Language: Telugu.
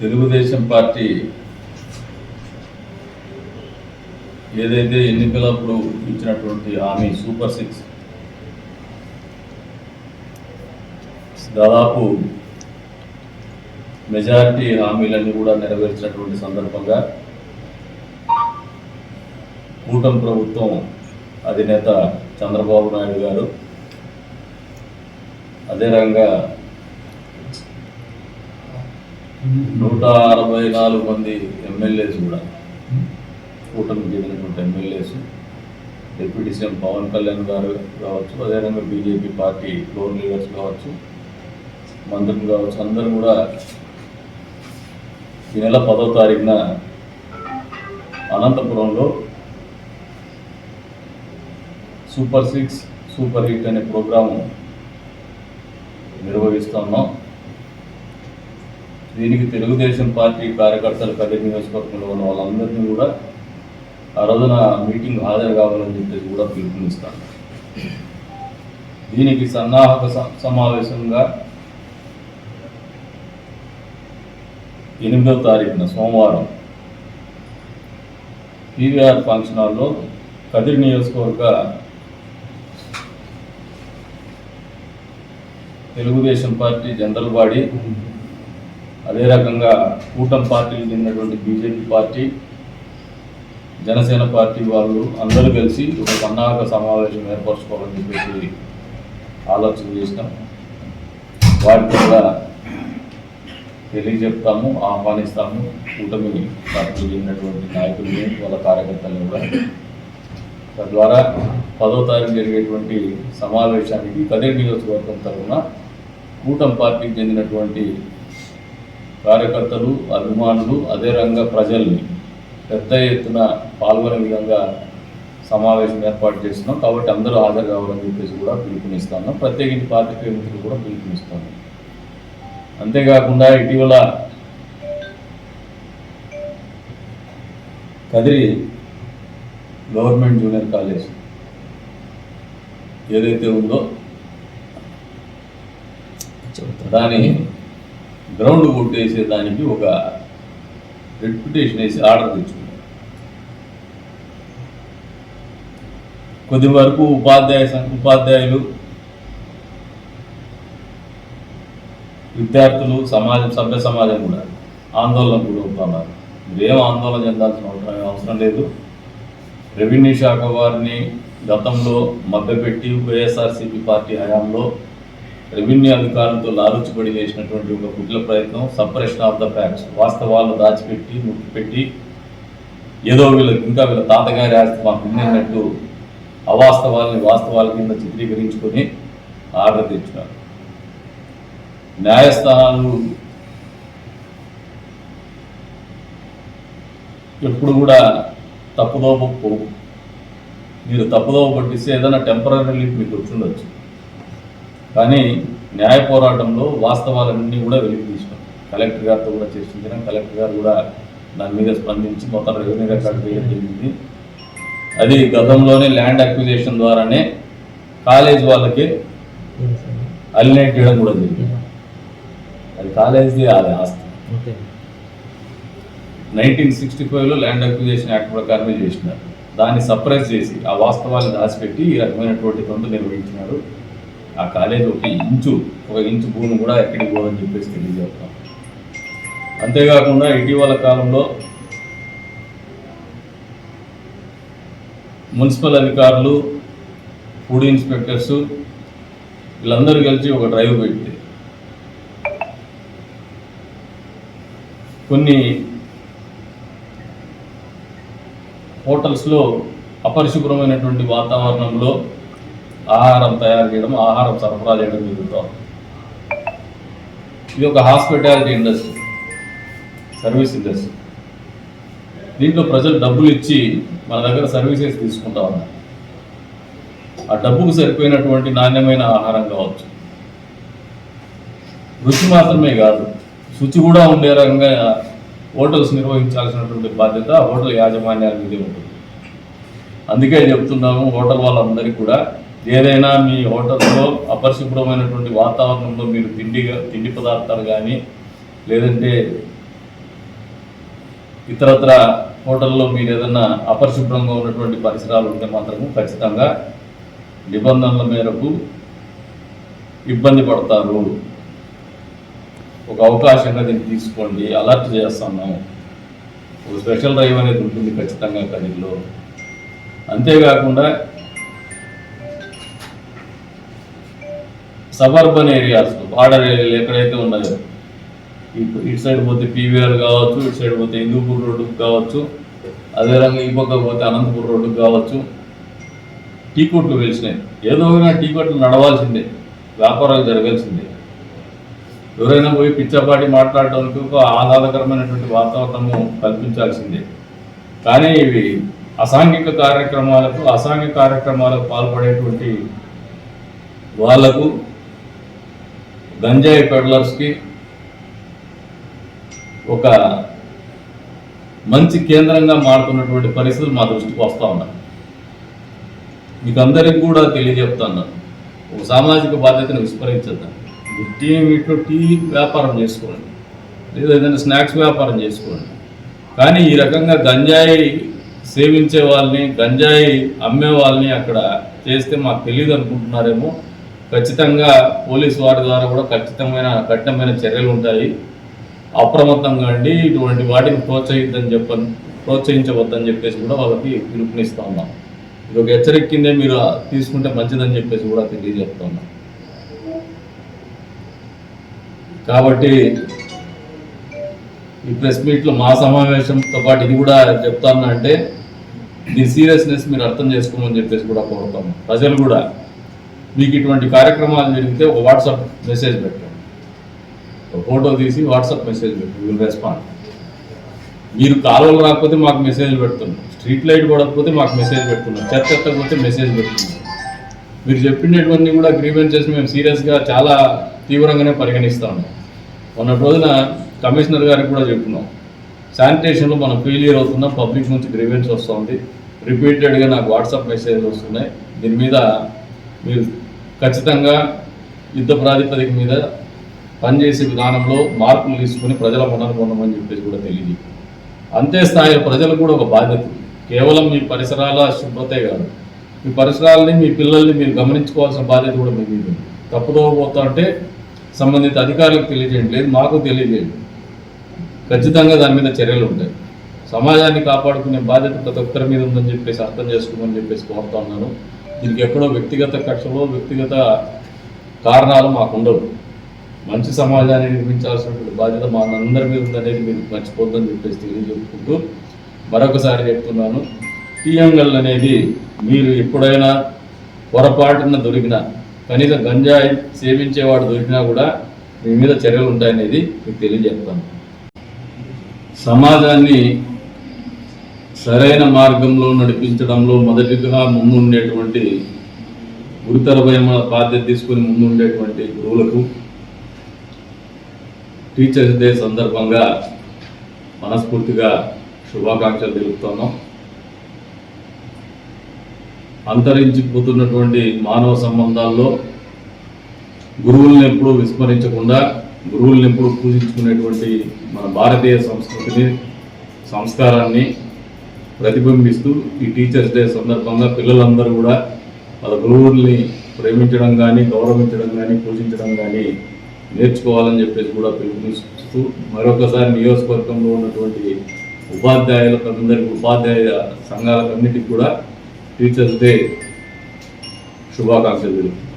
తెలుగుదేశం పార్టీ ఏదైతే ఎన్నికలప్పుడు ఇచ్చినటువంటి హామీ సూపర్ సిక్స్ దాదాపు మెజారిటీ హామీలన్నీ కూడా నెరవేర్చినటువంటి సందర్భంగా కూటమి ప్రభుత్వం అధినేత చంద్రబాబు నాయుడు గారు అదే రకంగా నూట అరవై నాలుగు మంది ఎమ్మెల్యేస్ కూడా కూటమి చెందినటువంటి MLAs deputy CM Pawan Kalyan గారు కావచ్చు అదేవిధంగా బీజేపీ పార్టీ లోన్ లీడర్స్ కావచ్చు మంత్రులు కావచ్చు అందరూ కూడా ఈ నెల పదో తారీఖున అనంతపురంలో సూపర్ సిక్స్ సూపర్ హిట్ అనే ప్రోగ్రాము నిర్వహిస్తున్నాం దీనికి తెలుగుదేశం పార్టీ కార్యకర్తలు కదిరి నియోజకవర్గంలో ఉన్న వాళ్ళందరినీ కూడా ఆ రోజున మీటింగ్ హాజరు కావాలని చెప్పేసి కూడా పిలుపునిస్తాను. దీనికి సన్నాహక సమావేశంగా ఎనిమిదవ తారీఖున సోమవారం పీవీఆర్ ఫంక్షన్ హాల్లో కదిరి నియోజకవర్గ తెలుగుదేశం పార్టీ జనరల్ బాడీ అదే రకంగా కూటమి పార్టీలు చెందినటువంటి బీజేపీ పార్టీ జనసేన పార్టీ వాళ్ళు అందరూ కలిసి ఒక సన్నాహక సమావేశం ఏర్పరచుకోవాలని చెప్పేసి ఆలోచన చేసినాం. వాటి కూడా తెలియజెప్తాము ఆహ్వానిస్తాము. కూటమి పార్టీలు చెందినటువంటి నాయకుల్ని వాళ్ళ కార్యకర్తలను కూడా. తద్వారా పదో తారీఖు జరిగేటువంటి సమావేశానికి కదిరి నియోజకవర్గం తరఫున కూటమి పార్టీకి చెందినటువంటి కార్యకర్తలు అభిమానులు అదే రంగ ప్రజల్ని పెద్ద ఎత్తున పాల్గొనే విధంగా సమావేశం ఏర్పాటు చేస్తున్నాం. కాబట్టి అందరూ హాజరు కావాలని చెప్పేసి కూడా పిలుపునిస్తాను ప్రత్యేకించి పార్టీ మిత్రులు కూడా పిలుపునిస్తాను అంతేకాకుండా ఇటీవల కదిరి గవర్నమెంట్ జూనియర్ కాలేజ్ ఏదైతే ఉందో దాని గ్రౌండ్ కొట్టేసే దానికి ఒక రెప్యుటేషన్ వేసి ఆర్డర్ తెచ్చుకున్నాం. కొద్ది వరకు ఉపాధ్యాయ సం- ఉపాధ్యాయులు విద్యార్థులు సమాజం సభ్య సమాజం కూడా ఆందోళన గురవుతున్నారు. మీరేం ఆందోళన చెందాల్సిన అవసరం అవసరం లేదు. రెవెన్యూ శాఖ వారిని గతంలో మభ్యపెట్టి వైఎస్ఆర్సీపీ పార్టీ హయాంలో రెవెన్యూ అధికారులతో లాలుచిపడి చేసినటువంటి ఒక కుట్ల ప్రయత్నం సపరేషన్ ఆఫ్ ద ఫ్యాక్ట్స్ వాస్తవాలను దాచిపెట్టి ముట్టిపెట్టి ఏదో వీళ్ళకి ఇంకా వీళ్ళ తాతగారి ఆస్తి మాకు ఉండేటట్టు అవాస్తవాల్ని వాస్తవాల కింద చిత్రీకరించుకొని ఆర్డర్ తెచ్చినారు. న్యాయస్థానాలు ఎప్పుడు కూడా తప్పుదోవ మీరు తప్పుదోవ పట్టిస్తే ఏదైనా టెంపరీ రిలీఫ్ మీకు వచ్చిండొచ్చు కానీ న్యాయ పోరాటంలో వాస్తవాలన్నీ కూడా వెలికి తీసినాం కలెక్టర్ గారితో కూడా చర్చించినాం కలెక్టర్ గారు కూడా దాని మీద స్పందించి మొత్తం రెవెన్యూ రికార్డు చేయడం జరిగింది. అది గతంలోనే ల్యాండ్ అక్విజిషన్ ద్వారానే కాలేజ్ వాళ్ళకి అలినేట్ చేయడం కూడా జరిగింది. అది కాలేజ్ది అది ఆస్తి. నైన్టీన్ సిక్స్టీ ఫైవ్లో ల్యాండ్ అక్విజిషన్ యాక్ట్ ప్రకారమే చేసినారు. దాన్ని సప్రెస్ చేసి ఆ వాస్తవాన్ని దాచిపెట్టి ఈ రకమైనటువంటి తొంత నిర్వహించినారు. ఆ కాలేజ్ ఒక ఇంచు ఒక ఇంచు భూమి కూడా ఎక్కడికి పోదని చెప్పేసి తెలియజేస్తాం. అంతేకాకుండా ఇటీవల కాలంలో మున్సిపల్ అధికారులు ఫుడ్ ఇన్స్పెక్టర్స్ వీళ్ళందరూ కలిసి ఒక డ్రైవ్ పెట్టి కొన్ని హోటల్స్లో అపరిశుభ్రమైనటువంటి వాతావరణంలో ఆహారం తయారు చేయడం ఆహారం సరఫరా చేయడం జరుగుతాం ఇది ఒక హాస్పిటాలిటీ ఇండస్ట్రీ సర్వీస్ ఇండస్ట్రీ. దీంట్లో ప్రజలు డబ్బులు ఇచ్చి మన దగ్గర సర్వీసెస్ తీసుకుంటా ఉన్నారు. ఆ డబ్బుకు సరిపోయినటువంటి నాణ్యమైన ఆహారం కావచ్చు. రుచి మాత్రమే కాదు శుచి కూడా ఉండే రకంగా హోటల్స్ నిర్వహించాల్సినటువంటి బాధ్యత హోటల్ యాజమాన్యాల మీదే ఉంటుంది. అందుకే చెప్తున్నాము హోటల్ వాళ్ళందరికీ కూడా ఏదైనా మీ హోటల్లో అపరిశుభ్రమైనటువంటి వాతావరణంలో మీరు తిండి తిండి పదార్థాలు కానీ లేదంటే ఇతరత్ర హోటల్లో మీరు ఏదైనా అపరిశుభ్రంగా ఉన్నటువంటి పరిసరాలు ఉంటే మాత్రము ఖచ్చితంగా నిబంధనల మేరకు ఇబ్బంది పడతారు. ఒక అవకాశంగా దీన్ని తీసుకోండి అలర్ట్ చేస్తున్నాము ఒక స్పెషల్ డ్రైవ్ అనేది ఉంటుంది ఖచ్చితంగా కదిలో అంతేకాకుండా సబర్బన్ ఏరియాస్ బార్డర్ ఏరియాలు ఎక్కడైతే ఉన్నాయో ఇటు సైడ్ పోతే పీవీఆర్ కావచ్చు ఇటు సైడ్ పోతే హిందూపూర్ రోడ్డుకు కావచ్చు అదేవిధంగా ఈ పక్క పోతే అనంతపూర్ రోడ్డుకు కావచ్చు. టీ కొట్లు వెలిసినాయి ఏదో ఒకైనా టీ కొట్లు నడవాల్సిందే వ్యాపారాలు జరగాల్సిందే. ఎవరైనా పోయి పిచ్చపాటి మాట్లాడడానికి ఒక ఆహ్లాదకరమైనటువంటి వాతావరణము కల్పించాల్సిందే. కానీ ఇవి అసాంఘిక కార్యక్రమాలకు అసాంఘిక కార్యక్రమాలకు పాల్పడేటువంటి వాళ్ళకు గంజాయి పెడ్లర్స్కి ఒక మంచి కేంద్రంగా మారుతున్నటువంటి పరిస్థితులు మా దృష్టికి వస్తూ ఉన్నాయి. మీకు అందరికి కూడా తెలియజెప్తాను. ఒక సామాజిక బాధ్యతను విస్మరించద్దాం. టీ వీటిలో టీ వ్యాపారం చేసుకోండి. లేదా ఏదైనా స్నాక్స్ వ్యాపారం చేసుకోండి. కానీ ఈ రకంగా గంజాయి సేవించే వాళ్ళని గంజాయి అమ్మే వాళ్ళని అక్కడ చేస్తే మాకు తెలియదు అనుకుంటున్నారేమో ఖచ్చితంగా పోలీసు వారి ద్వారా కూడా ఖచ్చితమైన కఠినమైన చర్యలు ఉంటాయి. అప్రమత్తంగా అండి ఇటువంటి వాటిని ప్రోత్సహిద్దని చెప్పని ప్రోత్సహించవద్దని చెప్పేసి కూడా వాళ్ళకి పిలుపునిస్తా ఉన్నాం. ఇది ఒక హెచ్చరిక కిందే మీరు తీసుకుంటే మంచిదని చెప్పేసి కూడా తెలియజేస్తా ఉన్నాం. కాబట్టి ఈ ప్రెస్ మీట్లో మా సమావేశంతో పాటు ఇది కూడా చెప్తాను అంటే దీని సీరియస్నెస్ మీరు అర్థం చేసుకోమని చెప్పేసి కూడా కోరుతాము ప్రజలు కూడా మీకు ఇటువంటి కార్యక్రమాలు జరిగితే ఒక వాట్సాప్ మెసేజ్ పెట్టండి. ఒక ఫోటో తీసి వాట్సాప్ మెసేజ్ పెట్టండి. విల్ రెస్పాండ్ మీరు కాలువలు రాకపోతే మాకు మెసేజ్ పెడుతున్నారు. స్ట్రీట్ లైట్ పడకపోతే మాకు మెసేజ్ పెడుతున్నారు. చెత్త ఎత్తకపోతే మెసేజ్ పెడుతున్నారు. మీరు చెప్పినటువంటి కూడా గ్రీవెన్సెస్ మేము సీరియస్గా చాలా తీవ్రంగానే పరిగణిస్తాము మొన్నటి రోజున కమిషనర్ గారికి కూడా చెప్తున్నాం శానిటేషన్లో మనం ఫెయిలియర్ అవుతున్నాం పబ్లిక్ నుంచి గ్రీవెన్స్ వస్తుంది. రిపీటెడ్గా నాకు వాట్సాప్ మెసేజ్లు వస్తున్నాయి. దీని మీద మీరు ఖచ్చితంగా యుద్ధ ప్రాతిపదిక మీద పనిచేసే విధానంలో మార్పులు తీసుకుని ప్రజల మనను పొందమని చెప్పేసి కూడా తెలియదు. అంతే స్థాయిలో ప్రజలకు కూడా ఒక బాధ్యత. కేవలం మీ పరిసరాల శుభ్రతే కాదు. మీ పరిసరాలని మీ పిల్లల్ని మీరు గమనించుకోవాల్సిన బాధ్యత కూడా మీ మీద ఉంది. తప్పుదో అంటే సంబంధిత అధికారులకు తెలియజేయండి. లేదు మాకు తెలియజేయండి. ఖచ్చితంగా దాని మీద చర్యలు ఉంటాయి. సమాజాన్ని కాపాడుకునే బాధ్యత ప్రతి ఒక్కరి మీద ఉందని చెప్పేసి అర్థం చేసుకోమని చెప్పేసి కోరుతా ఉన్నాను. దీనికి ఎక్కడో వ్యక్తిగత కక్షలో వ్యక్తిగత కారణాలు మాకు ఉండవు. మంచి సమాజాన్ని నిర్మించాల్సినటువంటి బాధ్యత మా అందరి మీద ఉందనేది మీరు మర్చిపోద్దని చెప్పేసి తెలియజెప్పుకుంటూ మరొకసారి చెప్తున్నాను. టీఎంఎల్ అనేది మీరు ఎప్పుడైనా పొరపాటున దొరికిన కనీసం గంజాయి సేవించేవాడు దొరికినా కూడా మీ మీద చర్యలు ఉంటాయనేది మీకు తెలియజేస్తాను. సమాజాన్ని సరైన మార్గంలో నడిపించడంలో మొదటిగా ముందుండేటువంటి గురుతరమైన బాధ్యత తీసుకుని ముందుండేటువంటి గురువులకు టీచర్స్ డే సందర్భంగా మనస్ఫూర్తిగా శుభాకాంక్షలు తెలుపుతున్నాం. అంతరించిపోతున్నటువంటి మానవ సంబంధాల్లో గురువుల్ని ఎప్పుడూ విస్మరించకుండా గురువుల్ని ఎప్పుడూ పూజించుకునేటువంటి మన భారతీయ సంస్కృతిని సంస్కారాన్ని ప్రతిబింబిస్తూ ఈ టీచర్స్ డే సందర్భంగా పిల్లలందరూ కూడా వాళ్ళ గురువుల్ని ప్రేమించడం కానీ గౌరవించడం కానీ పూజించడం కానీ నేర్చుకోవాలని చెప్పేసి కూడా పిలుపునిస్తూ మరొకసారి నియోజకవర్గంలో ఉన్నటువంటి ఉపాధ్యాయులకు అందరికీ ఉపాధ్యాయ సంఘాలకన్నిటికీ కూడా టీచర్స్ డే శుభాకాంక్షలు తెలుపుతుంది